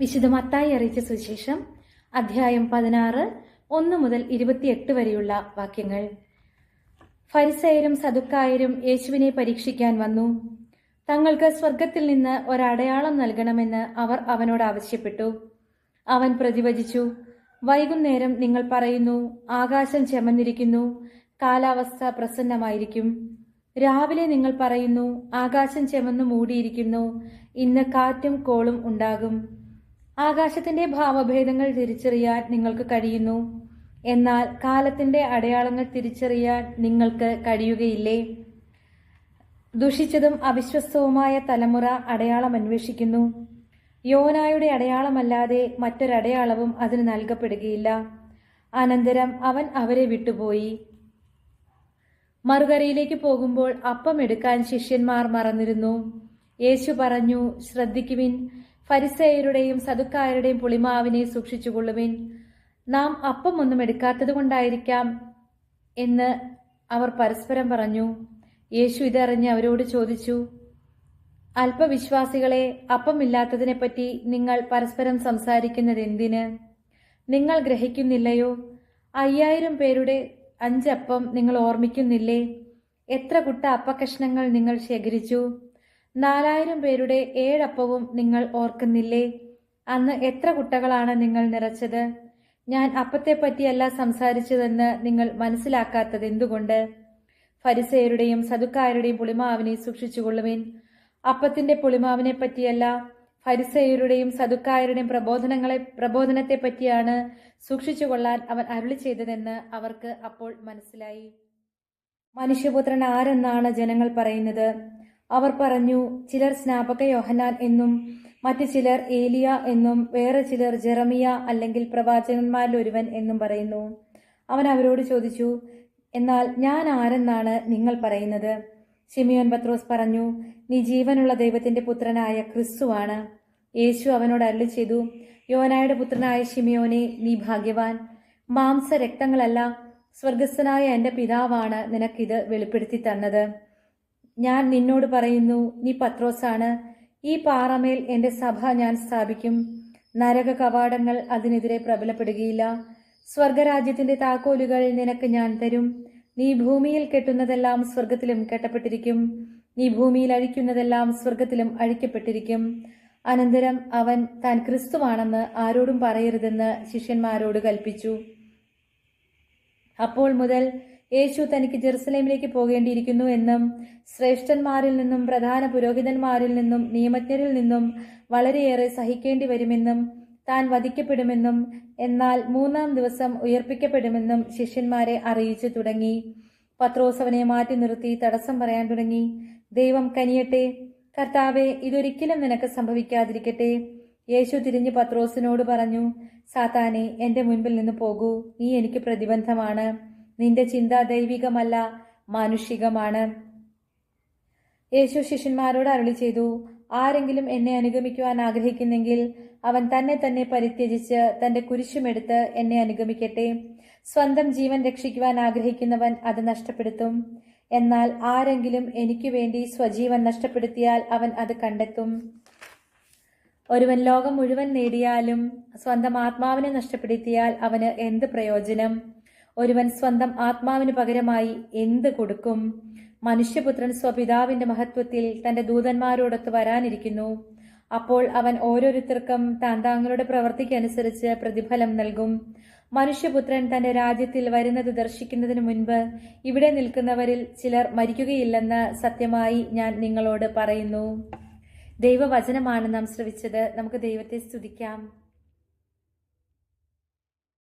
വിശുദ്ധ മത്തായി അറിയിച്ച സുവിശേഷം അധ്യായം പതിനാറ് ഒന്ന് മുതൽ ഇരുപത്തിയെട്ട് വരെയുള്ള വാക്യങ്ങൾ. ഫരിസയരും സതുക്കായരും യേശുവിനെ പരീക്ഷിക്കാൻ വന്നു. തങ്ങൾക്ക് സ്വർഗത്തിൽ നിന്ന് ഒരടയാളം നൽകണമെന്ന് അവർ അവനോട് ആവശ്യപ്പെട്ടു. അവൻ പ്രതിവചിച്ചു വൈകുന്നേരം നിങ്ങൾ പറയുന്നു ആകാശം ചെമന്നിരിക്കുന്നു കാലാവസ്ഥ പ്രസന്നമായിരിക്കും. രാവിലെ നിങ്ങൾ പറയുന്നു ആകാശം ചെമന്നു മൂടിയിരിക്കുന്നു ഇന്ന് കാറ്റും കോളും ഉണ്ടാകും. ആകാശത്തിന്റെ ഭാവഭേദങ്ങൾ തിരിച്ചറിയാൻ നിങ്ങൾക്ക് കഴിയുന്നു. എന്നാൽ കാലത്തിന്റെ അടയാളങ്ങൾ തിരിച്ചറിയാൻ നിങ്ങൾക്ക് കഴിയുകയില്ലേ? ദുഷിച്ചതും അവിശ്വസ്തവുമായ തലമുറ അടയാളം അന്വേഷിക്കുന്നു. യോനായുടെ അടയാളമല്ലാതെ മറ്റൊരടയാളവും അതിന് നൽകപ്പെടുകയില്ല. അനന്തരം അവൻ അവരെ വിട്ടുപോയി. മറുകരയിലേക്ക് പോകുമ്പോൾ അപ്പം എടുക്കാൻ ശിഷ്യന്മാർ മറന്നിരുന്നു. യേശു പറഞ്ഞു ശ്രദ്ധിക്കുവിൻ ഫരിസേയരുടെയും സതുക്കായരുടെയും പുളിമാവിനെ സൂക്ഷിച്ചുകൊള്ളുവിൻ. നാം അപ്പം ഒന്നും എടുക്കാത്തത് കൊണ്ടായിരിക്കാം എന്ന് അവർ പരസ്പരം പറഞ്ഞു. യേശു ഇതറിഞ്ഞ് അവരോട് ചോദിച്ചു അല്പവിശ്വാസികളെ അപ്പമില്ലാത്തതിനെപ്പറ്റി നിങ്ങൾ പരസ്പരം സംസാരിക്കുന്നത് എന്തിന് നിങ്ങൾ ഗ്രഹിക്കുന്നില്ലയോ? അയ്യായിരം പേരുടെ അഞ്ചപ്പം നിങ്ങൾ ഓർമ്മിക്കുന്നില്ലേ എത്ര കുട്ട അപ്പകഷ്ണങ്ങൾ നിങ്ങൾ ശേഖരിച്ചു? നാലായിരം പേരുടെ ഏഴപ്പവും നിങ്ങൾ ഓർക്കുന്നില്ലേ? അന്ന് എത്ര കുട്ടകളാണ് നിങ്ങൾ നിറച്ചത്? ഞാൻ അപ്പത്തെപ്പറ്റിയല്ല സംസാരിച്ചതെന്ന് നിങ്ങൾ മനസ്സിലാക്കാത്തത് എന്തുകൊണ്ട്? ഫരിസയരുടെയും സതുക്കാരുടെയും പുളിമാവിനെ സൂക്ഷിച്ചുകൊള്ളുവിൻ അപ്പത്തിന്റെ പുളിമാവിനെ പറ്റിയല്ല ഫരിസയരുടെയും സതുക്കാരുടെയും പ്രബോധനങ്ങളെ പ്രബോധനത്തെ പറ്റിയാണ് സൂക്ഷിച്ചുകൊള്ളാൻ അവൻ അരുളി ചെയ്തതെന്ന് അവർക്ക് അപ്പോൾ മനസ്സിലായി. മനുഷ്യപുത്രൻ ആരെന്നാണ് ജനങ്ങൾ പറയുന്നത്? അവർ പറഞ്ഞു ചിലർ സ്നാപക യോഹനാൻ എന്നും മറ്റു ചിലർ ഏലിയ എന്നും വേറെ ചിലർ ജെറമിയ അല്ലെങ്കിൽ പ്രവാചകന്മാരിൽ ഒരുവൻ എന്നും പറയുന്നു. അവൻ അവരോട് ചോദിച്ചു എന്നാൽ ഞാൻ ആരെന്നാണ് നിങ്ങൾ പറയുന്നത്? ഷിമിയോൻ പത്രോസ് പറഞ്ഞു നീ ജീവനുള്ള ദൈവത്തിന്റെ പുത്രനായ ക്രിസ്തുവാണ് യേശു അവനോട് അരളി ചെയ്തു യോനായുടെ പുത്രനായ ഷിമിയോനെ നീ ഭാഗ്യവാൻ. മാംസ രക്തങ്ങളല്ല സ്വർഗസ്ഥനായ എന്റെ പിതാവാണ് നിനക്കിത് വെളിപ്പെടുത്തി തന്നത്. ഞാൻ നിന്നോട് പറയുന്നു നീ പത്രോസാണ്. ഈ പാറമേൽ എന്റെ സഭ ഞാൻ സ്ഥാപിക്കും. നരക കവാടങ്ങൾ അതിനെതിരെ പ്രബലപ്പെടുകയില്ല. സ്വർഗരാജ്യത്തിന്റെ താക്കോലുകൾ നിനക്ക് ഞാൻ തരും. നീ ഭൂമിയിൽ കെട്ടുന്നതെല്ലാം സ്വർഗത്തിലും കെട്ടപ്പെട്ടിരിക്കും. നീ ഭൂമിയിൽ അഴിക്കുന്നതെല്ലാം സ്വർഗത്തിലും അഴിക്കപ്പെട്ടിരിക്കും. അനന്തരം അവൻ താൻ ക്രിസ്തുവാണെന്ന് ആരോടും പറയരുതെന്ന് ശിഷ്യന്മാരോട് കൽപ്പിച്ചു. അപ്പോൾ മുതൽ യേശു തനിക്ക് ജെറുസലേമിലേക്ക് പോകേണ്ടിയിരിക്കുന്നു എന്നും ശ്രേഷ്ഠന്മാരിൽ നിന്നും പ്രധാന പുരോഹിതന്മാരിൽ നിന്നും നിയമജ്ഞരിൽ നിന്നും വളരെയേറെ സഹിക്കേണ്ടി വരുമെന്നും താൻ വധിക്കപ്പെടുമെന്നും എന്നാൽ മൂന്നാം ദിവസം ഉയർപ്പിക്കപ്പെടുമെന്നും ശിഷ്യന്മാരെ അറിയിച്ചു തുടങ്ങി. പത്രോസവനെ മാറ്റി നിർത്തി തടസ്സം പറയാൻ തുടങ്ങി. ദൈവം കനിയട്ടെ കർത്താവെ ഇതൊരിക്കലും നിനക്ക് സംഭവിക്കാതിരിക്കട്ടെ. യേശു തിരിഞ്ഞ് പത്രോസിനോട് പറഞ്ഞു സാത്താനെ എന്റെ മുൻപിൽ നിന്ന് പോകൂ നീ എനിക്ക് പ്രതിബന്ധമാണ്. നിന്റെ ചിന്ത ദൈവികമല്ല മാനുഷികമാണ്. യേശു ശിഷ്യന്മാരോട് അരുളി ചെയ്തു ആരെങ്കിലും എന്നെ അനുഗമിക്കുവാൻ ആഗ്രഹിക്കുന്നെങ്കിൽ അവൻ തന്നെ തന്നെ പരിത്യജിച്ച് തന്റെ കുരിശുമെടുത്ത് എന്നെ അനുഗമിക്കട്ടെ. സ്വന്തം ജീവൻ രക്ഷിക്കുവാൻ ആഗ്രഹിക്കുന്നവൻ അത് നഷ്ടപ്പെടുത്തും. എന്നാൽ ആരെങ്കിലും എനിക്ക് വേണ്ടി സ്വജീവൻ നഷ്ടപ്പെടുത്തിയാൽ അവൻ അത് കണ്ടെത്തും. ഒരുവൻ ലോകം മുഴുവൻ നേടിയാലും സ്വന്തം ആത്മാവിനെ നഷ്ടപ്പെടുത്തിയാൽ അവന് എന്ത് പ്രയോജനം? ഒരുവൻ സ്വന്തം ആത്മാവിന് പകരമായി എന്ത് കൊടുക്കും? മനുഷ്യപുത്രൻ സ്വപിതാവിന്റെ മഹത്വത്തിൽ തന്റെ ദൂതന്മാരോടൊത്ത് വരാനിരിക്കുന്നു. അപ്പോൾ അവൻ ഓരോരുത്തർക്കും താൻ താങ്കളുടെ പ്രവൃത്തിക്കനുസരിച്ച് പ്രതിഫലം നൽകും. മനുഷ്യപുത്രൻ തന്റെ രാജ്യത്തിൽ വരുന്നത് ദർശിക്കുന്നതിന് മുൻപ് ഇവിടെ നിൽക്കുന്നവരിൽ ചിലർ മരിക്കുകയില്ലെന്ന് സത്യമായി ഞാൻ നിങ്ങളോട് പറയുന്നു. ദൈവവചനമാണ് നാം ശ്രവിച്ചത്. നമുക്ക് ദൈവത്തെ സ്തുതിക്കാം.